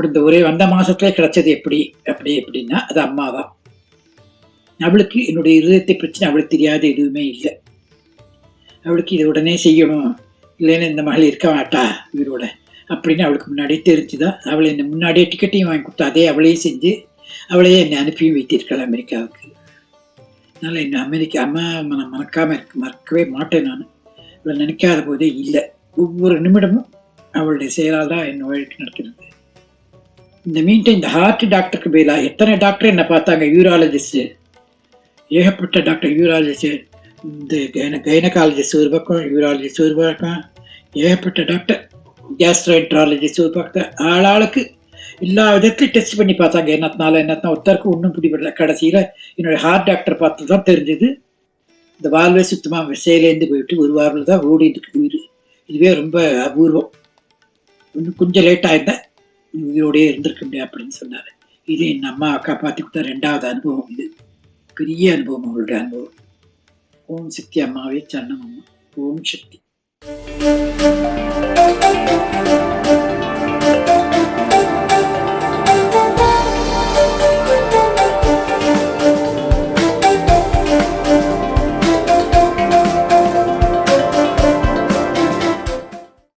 Speaker 1: இந்த ஒரே வந்த மாசத்துல கிடைச்சது எப்படி? அப்படி எப்படின்னா அது அம்மா தான் அவளுக்கு என்னுடைய இருதயத்தை பிரச்சனை அவளுக்கு தெரியாத எதுவுமே இல்லை. அவளுக்கு இதை உடனே செய்யணும். இல்லைன்னு இந்த மகள் இருக்க மாட்டா இவரோட அப்படின்னு அவளுக்கு முன்னாடியே தெரிஞ்சுதான் அவளை என்ன முன்னாடியே டிக்கெட்டையும் வாங்கி கொடுத்தா அதே அவளையும் செஞ்சு அவளையே என்னை அனுப்பியும் வைத்திருக்காள் அமெரிக்காவுக்கு. அதனால் என்னை அமெரிக்கா அம்மா நான் மறக்காமல் இருக்கு மறக்கவே மாட்டேன் நான். அவளை நினைக்காத போதே இல்லை. ஒவ்வொரு நிமிடமும் அவளுடைய செயலால் தான் என் வாழ்க்கை நடக்கிறது. இந்த மீன்டைம் இந்த ஹார்ட் டாக்டருக்கு பதிலாக எத்தனை டாக்டர் என்ன பார்த்தாங்க? யூராலஜிஸ்ட் ஏகப்பட்ட டாக்டர் யூராலஜிஸ்ட் இந்த கைன கைனகாலஜிஸ்ட் ஒரு பக்கம் யூராலஜிஸ்ட் ஒரு பக்கம். ஏகப்பட்ட டாக்டர் கேஸ்ட்ரோஎன்ட்ராலஜிஸ்ட் ஒரு பக்கம். ஆளாளுக்கு எல்லா விதத்துலையும் டெஸ்ட் பண்ணி பார்த்தாங்க. என்னத்தினால என்னத்தினா ஒருத்தருக்கு ஒன்றும் பிடிபடல. கடைசியில் என்னுடைய ஹார்ட் டாக்டர் பார்த்து தான் தெரிஞ்சது. இந்த வாழ்வே சுத்தமாக செயலேந்து போயிட்டு ஒரு வாரம் தான் ஓடிட்டு இருக்கு உயிர். இதுவே ரொம்ப அபூர்வம். இன்னும் கொஞ்சம் லேட் ஆயிருந்தேன். உயிரோடே இருந்திருக்க முடியாது அப்படின்னு சொன்னார். இது என் அம்மா அக்கா பார்த்து கொடுத்த ரெண்டாவது அனுபவம் இது. பெரிய அனுபவம் அவருடைய அனுபவம். ஓம் சக்தி அம்மாவே சன்னம் அம்மா. ஓம் சக்தி.